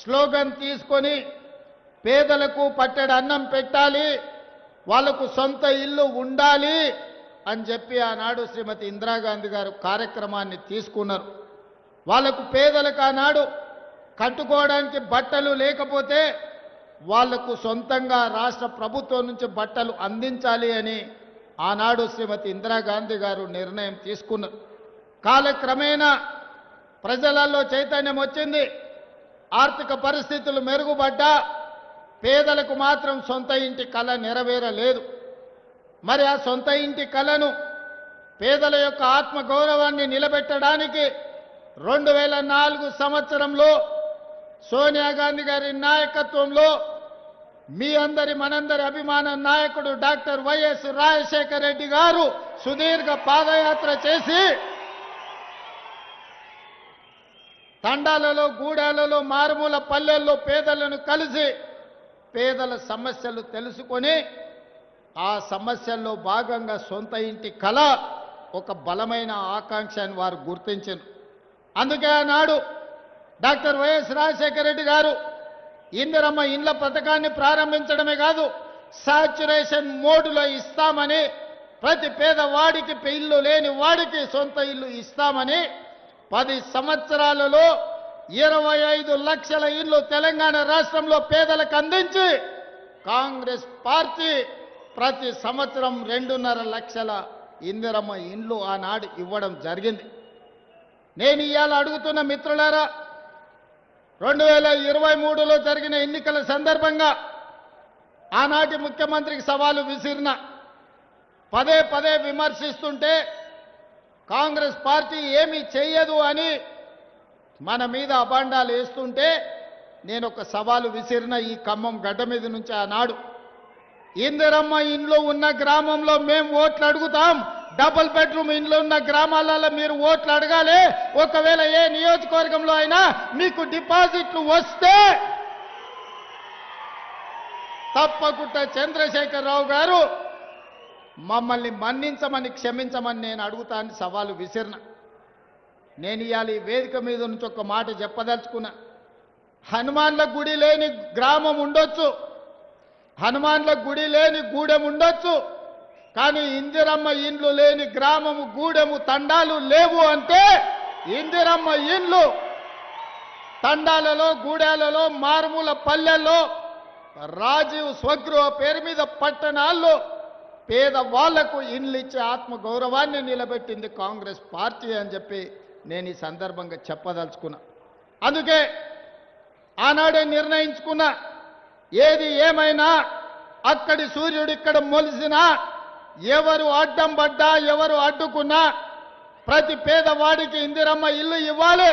Slogan తీసుకొని పేదలకు పట్టెడు అన్నం పెట్టాలి వాళ్ళకు సొంత ఇల్లు ఉండాలి అని చెప్పి ఆనాడు శ్రీమతి ఇందిరాగాంధీ గారు కార్యక్రమాన్ని తీసుకున్నారు. వాళ్ళకు పేదలకు ఆనాడు కట్టుకోవడానికి బట్టలు లేకపోతే వాళ్ళకు సొంతంగా రాష్ట్ర ప్రభుత్వం నుంచి బట్టలు అందించాలి అని ఆనాడు శ్రీమతి ఇందిరాగాంధీ గారు నిర్ణయం తీసుకున్నారు. కాలక్రమేణా ప్రజలలో చైతన్యం వచ్చింది. ఆర్థిక పరిస్థితులు మెరుగుపడ్డా పేదలకు మాత్రం సొంత ఇంటి కళ నెరవేరలేదు. మరి ఆ సొంత ఇంటి కళను పేదల యొక్క ఆత్మగౌరవాన్ని నిలబెట్టడానికి రెండు వేల నాలుగు సంవత్సరంలో సోనియా గాంధీ గారి నాయకత్వంలో మీ అందరి మనందరి అభిమాన నాయకుడు డాక్టర్ వైఎస్ రాజశేఖర రెడ్డి గారు సుదీర్ఘ పాదయాత్ర చేసి తండాలలో గూడాలలో మారుమూల పల్లెల్లో పేదలను కలిసి పేదల సమస్యలు తెలుసుకొని ఆ సమస్యల్లో భాగంగా సొంత ఇంటి కళ ఒక బలమైన ఆకాంక్ష అని వారు గుర్తించారు అందుకే ఆనాడు డాక్టర్ వైఎస్ రాజశేఖర రెడ్డి గారు ఇందిరమ్మ ఇండ్ల పథకాన్ని ప్రారంభించడమే కాదు సాచురేషన్ మోడ్లో ఇస్తామని ప్రతి పేదవాడికి ఇల్లు లేని వాడికి సొంత ఇల్లు ఇస్తామని పది సంవత్సరాలలో ఇరవై ఐదు లక్షల ఇల్లు తెలంగాణ రాష్ట్రంలో పేదలకు అందించి కాంగ్రెస్ పార్టీ ప్రతి సంవత్సరం రెండున్నర లక్షల ఇందిరమ్మ ఇండ్లు ఆనాడు ఇవ్వడం జరిగింది. నేను ఇవాళ అడుగుతున్న మిత్రులారా రెండు వేల ఇరవై మూడులో జరిగిన ఎన్నికల సందర్భంగా ఆనాటి ముఖ్యమంత్రికి సవాలు విసిరిన పదే పదే విమర్శిస్తుంటే కాంగ్రెస్ పార్టీ ఏమీ చేయదు అని మన మీద అభాండాలు వేస్తుంటే నేను ఒక సవాలు విసిరిన ఈ ఖమ్మం గడ్డ మీద నుంచి ఆనాడు. ఇందిరమ్మ ఇండ్లు ఉన్న గ్రామంలో మేము ఓట్లు అడుగుతాం. డబుల్ బెడ్రూమ్ ఇండ్లు ఉన్న గ్రామాలలో మీరు ఓట్లు అడగాలి. ఒకవేళ ఏ నియోజకవర్గంలో అయినా మీకు డిపాజిట్లు వస్తే తప్పకుండా చంద్రశేఖరరావు గారు మమ్మల్ని మన్నించమని క్షమించమని నేను అడుగుతానని సవాలు విసిరిన. నేను ఇవాళ ఈ వేదిక మీద నుంచి ఒక మాట చెప్పదలుచుకున్నా. హనుమాన్ల గుడి లేని గ్రామం ఉండొచ్చు. హనుమాన్ల గుడి లేని గూడెం ఉండొచ్చు. కానీ ఇందిరమ్మ ఇండ్లు లేని గ్రామము గూడెము తండాలు లేవు అంటే ఇందిరమ్మ ఇండ్లు తండాలలో గూడాలలో మారుమూల పల్లెల్లో రాజీవ్ స్వగృహ పేరు మీద పట్టణాల్లో పేదవాళ్ళకు ఇండ్లు ఇచ్చే ఆత్మ గౌరవాన్ని నిలబెట్టింది కాంగ్రెస్ పార్టీ అని చెప్పి నేను ఈ సందర్భంగా చెప్పదలుచుకున్నా. అందుకే ఆనాడే నిర్ణయించుకున్నా ఏది ఏమైనా అక్కడి సూర్యుడు ఇక్కడ మొలిసినా ఎవరు అడ్డం పడ్డా ఎవరు అడ్డుకున్నా ప్రతి పేదవాడికి ఇందిరమ్మ ఇల్లు ఇవ్వాలి.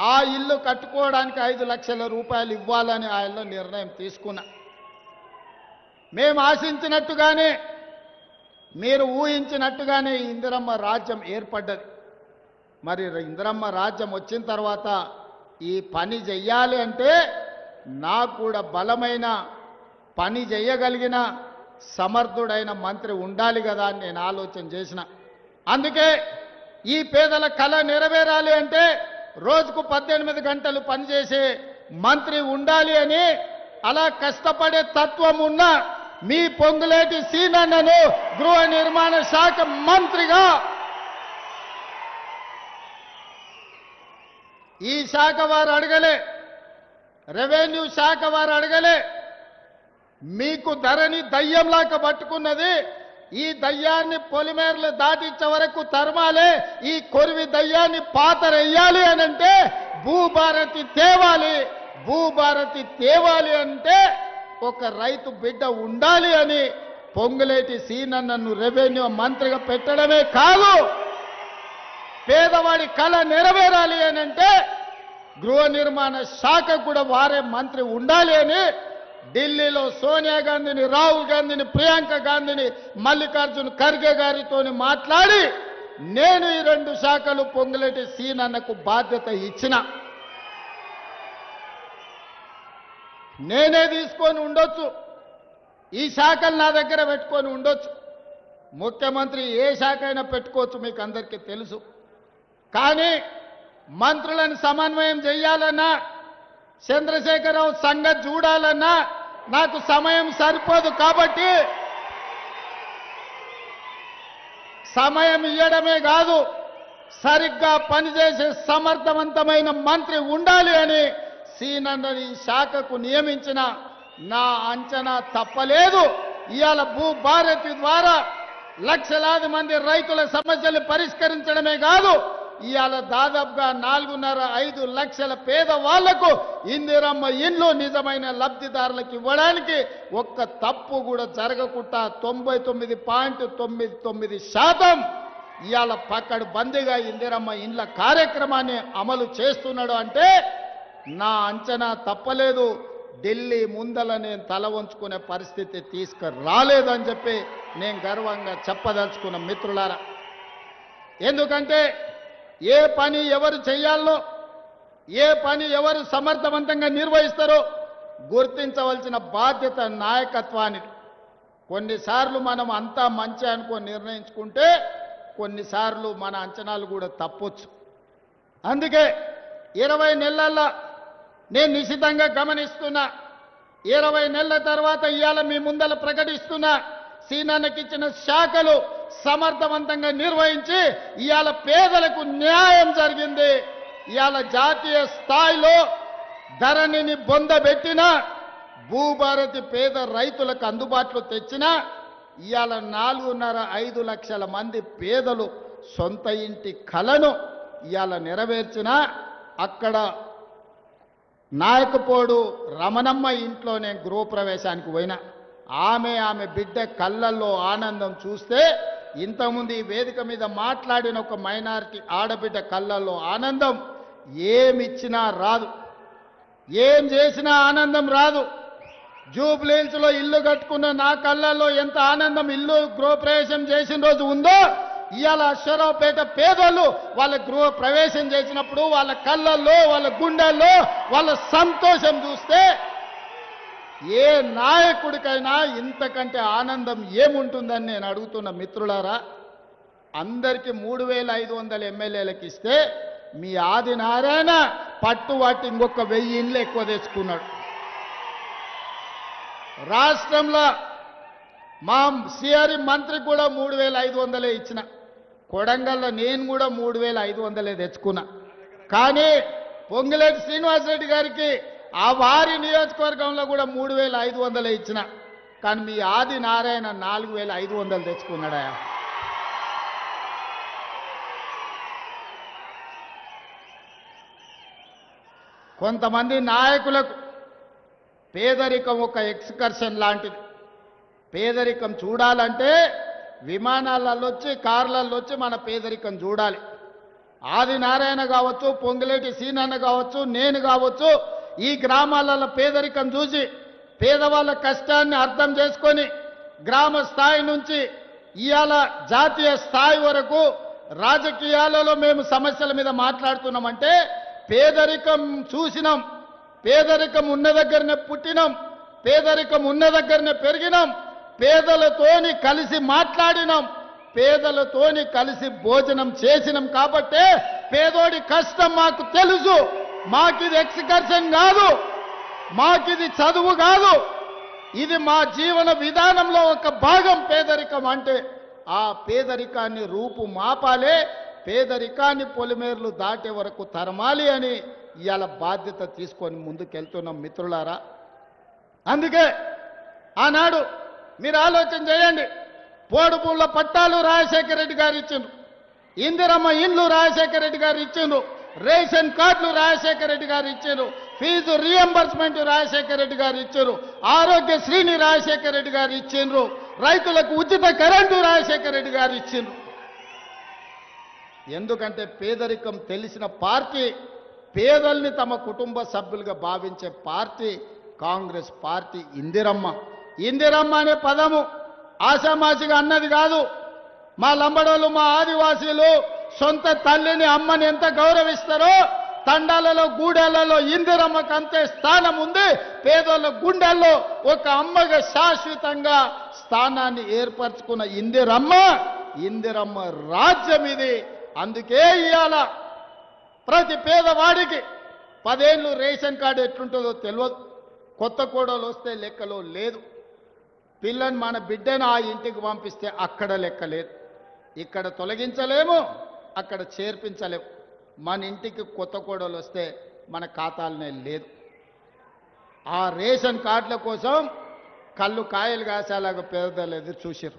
ఆ ఇల్లు కట్టుకోవడానికి ఐదు లక్షల రూపాయలు ఇవ్వాలని ఆయనలో నిర్ణయం తీసుకున్నా. మేము ఆశించినట్టుగానే మీరు ఊహించినట్టుగానే ఇందిరమ్మ రాజ్యం ఏర్పడ్డది. మరి ఇందిరమ్మ రాజ్యం వచ్చిన తర్వాత ఈ పని చెయ్యాలి అంటే నాకు కూడా బలమైన పని చేయగలిగిన సమర్థుడైన మంత్రి ఉండాలి కదా అని నేను ఆలోచన చేసిన. అందుకే ఈ పేదల కళ నెరవేరాలి అంటే రోజుకు పద్దెనిమిది గంటలు పనిచేసే మంత్రి ఉండాలి అని అలా కష్టపడే తత్వం ఉన్న మీ పొంగులేటి సీనన్నను గృహ నిర్మాణ శాఖ మంత్రిగా ఈ శాఖ వారు అడగలే. రెవెన్యూ శాఖ వారు అడగలే. మీకు ధరని దయ్యంలాగా పట్టుకున్నది ఈ దయ్యాన్ని పొలిమేరలు దాటించే వరకు తరమాలే ఈ కొరివి దయ్యాన్ని పాతరెయ్యాలి అని అంటే భూభారతి తేవాలి భూభారతి తేవాలి అంటే ఒక రైతు బిడ్డ ఉండాలి అని పొంగులేటి సీనన్నను రెవెన్యూ మంత్రిగా పెట్టడమే కాదు. పేదవాడి కళ నెరవేరాలి అని అంటే గృహ నిర్మాణ శాఖ కూడా వారే మంత్రి ఉండాలి అని ఢిల్లీలో సోనియా గాంధీని రాహుల్ గాంధీని ప్రియాంక గాంధీని మల్లికార్జున్ ఖర్గే గారితో మాట్లాడి నేను ఈ రెండు శాఖలు పొంగులేటి సీనన్నకు బాధ్యత ఇచ్చిన. నేనే తీసుకొని ఉండొచ్చు. ఈ శాఖలు నా దగ్గర పెట్టుకొని ఉండొచ్చు. ముఖ్యమంత్రి ఏ శాఖ అయినా పెట్టుకోవచ్చు మీకు అందరికీ తెలుసు. కానీ మంత్రులను సమన్వయం చేయాలన్నా చంద్రశేఖరరావు సంగతి చూడాలన్నా నాకు సమయం సరిపోదు కాబట్టి సమయం ఇవ్వడమే కాదు సరిగ్గా పనిచేసే సమర్థవంతమైన మంత్రి ఉండాలి అని సీనన్నని శాఖకు నియమించిన నా అంచనా తప్పలేదు. ఇవాళ భూభారతి ద్వారా లక్షలాది మంది రైతుల సమస్యలు పరిష్కరించడమే కాదు ఇవాళ దాదాపుగా నాలుగున్నర ఐదు లక్షల పేదవాళ్ళకు ఇందిరమ్మ ఇండ్లు నిజమైన లబ్ధిదారులకు ఇవ్వడానికి ఒక్క తప్పు కూడా జరగకుండా తొంభై తొమ్మిది పాయింట్ తొమ్మిది తొమ్మిది శాతం ఇవాళ పక్కడు బందీగా ఇందిరమ్మ ఇండ్ల కార్యక్రమాన్ని అమలు చేస్తున్నాడు అంటే నా అంచనా తప్పలేదు. ఢిల్లీ ముందల నేను తల వంచుకునే పరిస్థితి తీసుకురాలేదని చెప్పి నేను గర్వంగా చెప్పదలుచుకున్న మిత్రులారా ఎందుకంటే ఏ పని ఎవరు చేయాలో ఏ పని ఎవరు సమర్థవంతంగా నిర్వహిస్తారో గుర్తించవలసిన బాధ్యత నాయకత్వానికి కొన్నిసార్లు మనం అంతా మంచి అనుకొని నిర్ణయించుకుంటే కొన్నిసార్లు మన అంచనాలు కూడా తప్పొచ్చు. అందుకే ఇరవై నెలల్లో నేను నిశితంగా గమనిస్తున్నా. ఇరవై నెలల తర్వాత ఇవాళ మీ ముందల ప్రకటిస్తున్నా. సీనానికి ఇచ్చిన శాఖలు సమర్థవంతంగా నిర్వహించి ఇవాళ పేదలకు న్యాయం జరిగింది. ఇవాళ జాతీయ స్థాయిలో ధరణిని బొందబెట్టిన భూభారతి పేద రైతులకు అందుబాటులో తెచ్చిన ఇవాళ నాలుగున్నర ఐదు లక్షల మంది పేదలు సొంత ఇంటి కలను ఇవాళ నెరవేర్చిన అక్కడ నాయకపోడు రమణమ్మ ఇంట్లో నేను గృహప్రవేశానికి పోయినా. ఆమె ఆమె బిడ్డ కళ్ళల్లో ఆనందం చూస్తే ఇంతకుముందు ఈ వేదిక మీద మాట్లాడిన ఒక మైనారిటీ ఆడబిడ్డ కళ్ళల్లో ఆనందం ఏమిచ్చినా రాదు. ఏం చేసినా ఆనందం రాదు. జూబ్లీల్స్లో ఇల్లు కట్టుకున్న నా కళ్ళల్లో ఎంత ఆనందం ఇల్లు గృహప్రవేశం చేసిన రోజు ఉందో ఇవాళ అశ్వరావుపేట పేదోళ్ళు వాళ్ళ గృహ ప్రవేశం చేసినప్పుడు వాళ్ళ కళ్ళల్లో వాళ్ళ గుండెల్లో వాళ్ళ సంతోషం చూస్తే ఏ నాయకుడికైనా ఇంతకంటే ఆనందం ఏముంటుందని నేను అడుగుతున్న మిత్రులారా అందరికీ మూడు వేల ఐదు వందల ఎమ్మెల్యేలకు ఇస్తే మీ ఆదినారాయణ పట్టు వాటి ఇంకొక వెయ్యి ఇండ్లు ఎక్కువ తెచ్చుకున్నాడు. రాష్ట్రంలో మా సిఆర్ఈ మంత్రి కూడా మూడు వేల ఐదు వందలే ఇచ్చిన. కొడంగల్లో నేను కూడా మూడు వేల ఐదు వందలే తెచ్చుకున్నా. కానీ పొంగిలేటి శ్రీనివాసరెడ్డి గారికి ఆ వారి నియోజకవర్గంలో కూడా మూడు వేల ఐదు వందలే ఇచ్చిన. కానీ మీ ఆది నారాయణ నాలుగు వేల ఐదు వందలు తెచ్చుకున్నాడా? కొంతమంది నాయకులకు పేదరికం ఒక ఎక్స్కర్షన్ లాంటిది. పేదరికం చూడాలంటే విమానాలలో వచ్చి కార్లలో వచ్చి మన పేదరికం చూడాలి. ఆది నారాయణ కావచ్చు పొంగులేటి సీనన్న కావచ్చు నేను కావచ్చు ఈ గ్రామాలలో పేదరికం చూసి పేదవాళ్ళ కష్టాన్ని అర్థం చేసుకొని గ్రామ స్థాయి నుంచి ఇవాళ జాతీయ స్థాయి వరకు రాజకీయాలలో మేము సమస్యల మీద మాట్లాడుతున్నామంటే పేదరికం చూసినాం పేదరికం ఉన్న దగ్గరనే పుట్టినాం పేదరికం ఉన్న దగ్గరనే పెరిగినాం పేదలతోని కలిసి మాట్లాడినాం. పేదలతోని కలిసి భోజనం చేసినాం కాబట్టే పేదోడి కష్టం మాకు తెలుసు. మాకిది ఎక్స్కర్షన్ కాదు. మాకిది చదువు కాదు. ఇది మా జీవన విధానంలో ఒక భాగం పేదరికం అంటే ఆ పేదరికాన్ని రూపు మాపాలే. పేదరికాన్ని పొలిమేర్లు దాటే వరకు తరమాలి అని ఇవాళ బాధ్యత తీసుకొని ముందుకెళ్తున్నాం మిత్రులారా. అందుకే ఆనాడు మీరు ఆలోచన చేయండి. పోడుపూళ్ళ పట్టాలు రాజశేఖర రెడ్డి గారు ఇచ్చిండ్రు. ఇందిరమ్మ ఇండ్లు రాజశేఖర రెడ్డి గారు ఇచ్చిండ్రు. రేషన్ కార్డులు రాజశేఖర రెడ్డి గారు ఇచ్చారు ఫీజు రియంబర్స్మెంట్ రాజశేఖర రెడ్డి గారు ఇచ్చారు ఆరోగ్యశ్రీని రాజశేఖర రెడ్డి గారు ఇచ్చిండ్రు. రైతులకు ఉచిత కరెంటు రాజశేఖర రెడ్డి గారు ఇచ్చిండ్రు. ఎందుకంటే పేదరికం తెలిసిన పార్టీ పేదల్ని తమ కుటుంబ సభ్యులుగా భావించే party Congress party Indiramma. Indiramma అనే పదము ఆశామాసిగా అన్నది కాదు. మా లంబడోళ్ళు మా ఆదివాసీలు సొంత తల్లిని అమ్మని ఎంత గౌరవిస్తారో తండాలలో గూడెలలో ఇందిరమ్మకు అంతే స్థానం ఉంది. పేదోళ్ళ గుండెల్లో ఒక అమ్మగా శాశ్వతంగా స్థానాన్ని ఏర్పరచుకున్న ఇందిరమ్మ ఇందిరమ్మ రాజ్యం ఇది. అందుకే ఇవాళ ప్రతి పేదవాడికి పదేళ్ళు రేషన్ కార్డు ఎట్లుంటుందో తెలియదు కొత్త కూడలు వస్తే లెక్కలో లేదు. పిల్లని మన బిడ్డను ఆ ఇంటికి పంపిస్తే అక్కడ లెక్కలేదు ఇక్కడ తొలగించలేము అక్కడ చేర్పించలేము. మన ఇంటికి కొత్త కోడలు వస్తే మన ఖాతాలనే లేదు. ఆ రేషన్ కార్డుల కోసం కళ్ళు కాయలు కాసేలాగా పేదలు ఎదురు చూసారు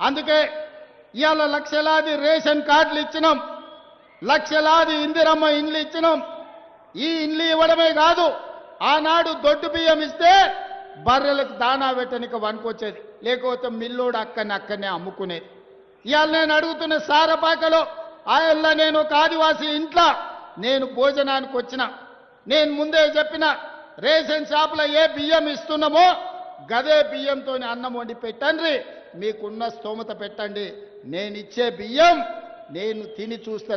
అందుకే ఇవాళ లక్షలాది రేషన్ కార్డులు ఇచ్చినాం లక్షలాది ఇందిరమ్మ ఇండ్లు ఇచ్చినాం. ఈ ఇండ్లు ఇవ్వడమే కాదు ఆనాడు దొడ్డు బియ్యం ఇస్తే బర్రెలకు దానా పెట్టనికి వనుకొచ్చేది లేకపోతే మిల్లోడు అక్కని అక్కనే అమ్ముకునేది. ఇవాళ నేను అడుగుతున్న సారపాకలో ఆయల్ల నేను ఒక ఆదివాసి ఇంట్లో నేను భోజనానికి వచ్చిన. నేను ముందే చెప్పిన రేషన్ షాపులో ఏ బియ్యం ఇస్తున్నామో గదే బియ్యంతో అన్నం వండి పెట్టండి. మీకున్న స్తోమత పెట్టండి. నేను ఇచ్చే బియ్యం నేను తిని చూస్తే